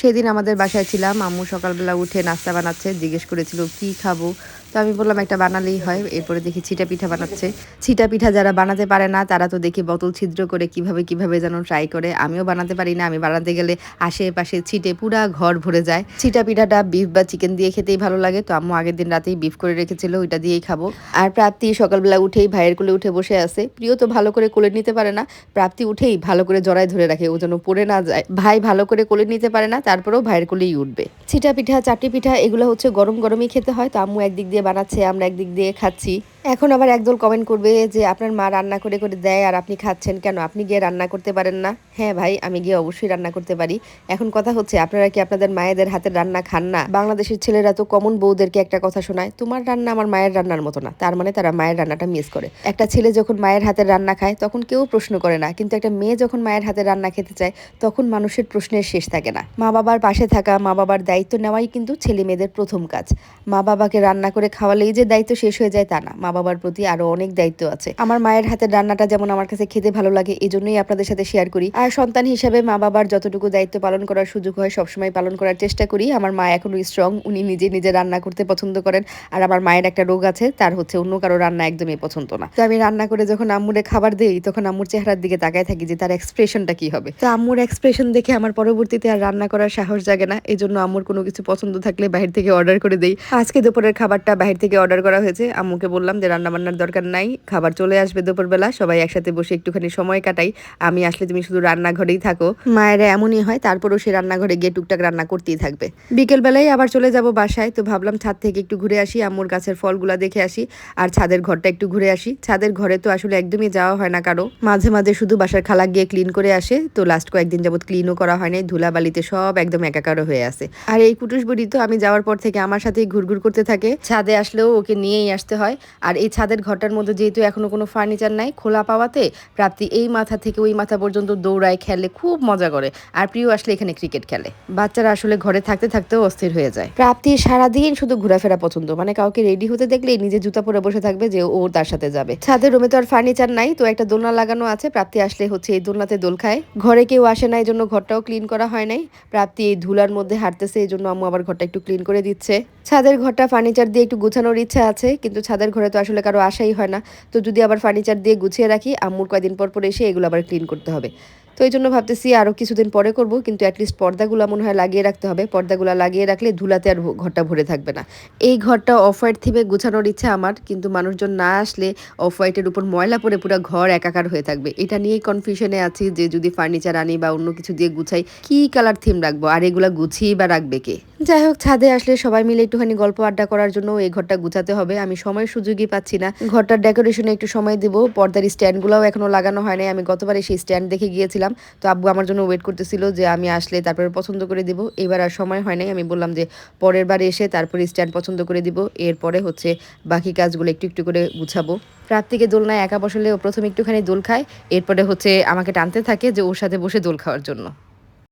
সেদিন আমাদের বাসায় ছিলাম, আম্মু সকালবেলা উঠে নাস্তা বানাচ্ছে, জিজ্ঞেস করেছিল, কি খাব? তো আমি বললাম, একটা বানালেই হয়। এরপরে দেখি ছিটা পিঠা বানাচ্ছে। ছিটা পিঠা যারা বানাতে পারে না, তারা তো দেখি বোতল ছিদ্র করে কীভাবে কীভাবে যেন ট্রাই করে। আমিও বানাতে পারি না, আমি বানাতে গেলে আশেপাশে ছিটে পুরা ঘর ভরে যায়। ছিটা পিঠাটা বিফ বা চিকেন দিয়ে খেতেই ভালো লাগে। তো আম্মু আগের দিন রাতেই বিফ করে রেখেছিল, ওইটা দিয়েই খাব। আর প্রাপ্তি সকালবেলা উঠেই ভাইয়ের কোলে উঠে বসে আছে। প্রিয় তো ভালো করে কোলে নিতে পারে না। প্রাপ্তি উঠেই ভালো করে জড়ায় ধরে রাখে, ও যেন পড়ে না যায়। ভাই ভালো করে কোলে নিতে পারে না তারপরেও ভাইয়ের কোলেই উঠবে। ছিটা পিঠা চাটি পিঠা, এগুলো হচ্ছে গরম গরমই খেতে হয়। তো আম্মু একদিক দিয়ে বানাচ্ছে, আমরা একদিক দিয়ে খাচ্ছি। এখন আবার একদল কমেন্ট করবে যে, আপনার মা রান্না করে করে দেয় আর আপনি খাচ্ছেন কেন? আপনি গিয়ে রান্না করতে পারেন না? হ্যাঁ ভাই, আমি গিয়ে অবশ্যই রান্না করতে পারি। এখন কথা হচ্ছে, আপনারা কি আপনাদের মায়েদের হাতের রান্না খান না? বাংলাদেশের ছেলেরা তো কমন বউদেরকে একটা কথা শোনায়, তোমার রান্না আমার মায়ের রান্নার মতো না। তার মানে তারা মায়ের রান্নাটা মিস করে। একটা ছেলে যখন মায়ের হাতের রান্না খায়, তখন কেউ প্রশ্ন করে না। কিন্তু একটা মেয়ে যখন মায়ের হাতের রান্না খেতে চায়, তখন মানুষের প্রশ্নের শেষ থাকে না। মা বাবার পাশে থাকা, মা বাবার দায়িত্ব নেওয়াই কিন্তু ছেলে মেয়েদের প্রথম কাজ। মা বাবাকে রান্না করে খাওয়ালেই যে দায়িত্ব শেষ হয়ে যায় তা না। মা বাবার প্রতি আরও অনেক দায়িত্ব আছে। আমার মায়ের হাতের রান্নাটা যেমন আমার কাছে খেতে ভালো লাগে এই জন্যই আপনাদের সাথে শেয়ার করি। আর সন্তান হিসেবে মা বাবার যতটুকু দায়িত্ব পালন করার সুযোগ হয়, সবসময় পালন করার চেষ্টা করি। আমার মা এখনও স্ট্রং উনি নিজে নিজে রান্না করতে পছন্দ করেন। আর আমার মায়ের একটা রোগ আছে, তার হচ্ছে অন্য কারও রান্না একদমই পছন্দ না। তো আমি রান্না করে যখন আম্মুরে খাবার দিই, তখন আম্মুর চেহারার দিকে তাকায় থাকি যে, তার এক্সপ্রেশনটা কি হবে? তো আম্মুর এক্সপ্রেশন দেখে আমার পরবর্তীতে আর রান্না করার সাহস জাগে না। এই জন্য আম্মুর কোনো কিছু পছন্দ থাকলে বাহির থেকে অর্ডার করে দেই। আজকে দুপুরের খাবারটা বাহির থেকে অর্ডার করা হয়েছে। আম্মুকে বললাম যে রান্না বান্নার দরকার নাই, খাবার চলে আসবে দুপুরবেলা, সবাই একসাথে বসে একটুখানি সময় কাটাই। আমি আসলে তুমি শুধু রান্নাঘরেই থাকো। মায়েরা এমনই হয়, তারপরেও সে রান্নাঘরে গিয়ে টুকটাক রান্না করতেই থাকবে। বিকেল বেলায় আবার চলে যাব বাসায়, তো ভাবলাম ছাদ থেকে একটু ঘুরে আসি, আম্মুর গাছের ফলগুলা দেখে আসি, আর ছাদের ঘরটা একটু ঘুরে আসি। ছাদের ঘরে তো আসলে একদমই যাওয়া হয় না কারও। মাঝে মাঝে শুধু বাসার খালা গিয়ে ক্লিন করে আসে, তো লাস্ট কয়েকদিন যাবত ক্লিনও করা হয়নি ধুলাবালিতে সব একদম একাকার হয়ে আছে। আর এই কুটুস বুড়ি তো আমি যাওয়ার পর থেকে আমার সাথেই ঘুরঘুর করতে থাকে। ছাদে আসলেও ওকে নিয়েই আসতে হয়, আর এই ছাদের ঘরটার মধ্যে যেহেতু এখনও কোনো ফার্নিচার নাই, খোলা পাওয়াতে প্রাপ্তি এই মাথা থেকে ওই মাথা পর্যন্ত দৌড়ায়, খেলে, খুব মজা করে। আর প্রিয় আসলে এখানে ক্রিকেট খেলে। বাচ্চারা আসলে ঘরে থাকতে থাকতেও অস্থির হয়ে যায়। প্রাপ্তি সারাদিন শুধু ঘোরাফেরা পছন্দ। মানে কাউকে রেডি হতে দেখলেই নিজে জুতা পরে বসে থাকবে যে ও তার সাথে যাবে। ছাদের রুমে তো আর ফার্নিচার নাই, তো একটা দোলনা লাগানো আছে। প্রাপ্তি আসলে হচ্ছে এই দোলনাতে দোল খায়। ঘরে কেউ আসে না এই জন্য ঘরটাও ক্লিন করা হয় নাই। প্রাপ্তি এই ধুলার মধ্যে হাঁটতেছে এই জন্য আম্মু আবার ঘরটা একটু ক্লিন করে দিচ্ছে। ছাদের ঘরটা ফার্নিচার দিয়ে একটু গুছানোর ইচ্ছা আছে, কিন্তু ছাদের ঘরে তো আসলে কারও আশাই হয় না। তো যদি আবার ফার্নিচার দিয়ে গুছিয়ে রাখি, আম্মুর কয়দিন পর পর এসে এগুলো আবার ক্লিন করতে হবে। তো এই জন্য ভাবতেছি আরও কিছুদিন পরে করব, কিন্তু অ্যাটলিস্ট পর্দাগুলো মনে হয় লাগিয়ে রাখতে হবে। পর্দাগুলো লাগিয়ে রাখলে ধুলাতে আর ঘরটা ভরে থাকবে না। এই ঘরটা অফ হোয়াইট থিমে গুছানোর ইচ্ছা আমার, কিন্তু মানুষজন না আসলে অফ হোয়াইটের উপর ময়লা পরে পুরো ঘর একাকার হয়ে থাকবে। এটা নিয়েই কনফিউশনে আছি যে যদি ফার্নিচার আনি বা অন্য কিছু দিয়ে গুছাই, কি কালার থিম রাখব? আর এগুলা গুছিয়েই বা রাখবে কে? যাই হোক, ছাদে আসলে সবাই মিলে একটুখানি গল্প আড্ডা করার জন্য এই ঘরটা গুছাতে হবে। আমি সময় সুযোগই পাচ্ছি না। ঘরটার ডেকোরেশনে একটু সময় দিব। পর্দার স্ট্যান্ডগুলোও এখনও লাগানো হয় নাই। আমি গতবারে সেই স্ট্যান্ড দেখে গিয়েছিলাম। তো আব্বু আমার জন্য ওয়েট করতেছিল যে আমি আসলে তারপরে পছন্দ করে দিব। এবার আর সময় হয় নাই। আমি বললাম যে পরের বার এসে তারপরে স্ট্যান্ড পছন্দ করে দিব। এরপরে হচ্ছে বাকি কাজগুলো একটু একটু করে গুছাবো। প্রাপ্তিকে দোলনায় একা বসলে ও প্রথমে একটুখানি দোল খায়। এরপরে হচ্ছে আমাকে টানতে থাকে যে ওর সাথে বসে দোল খাওয়ার জন্য।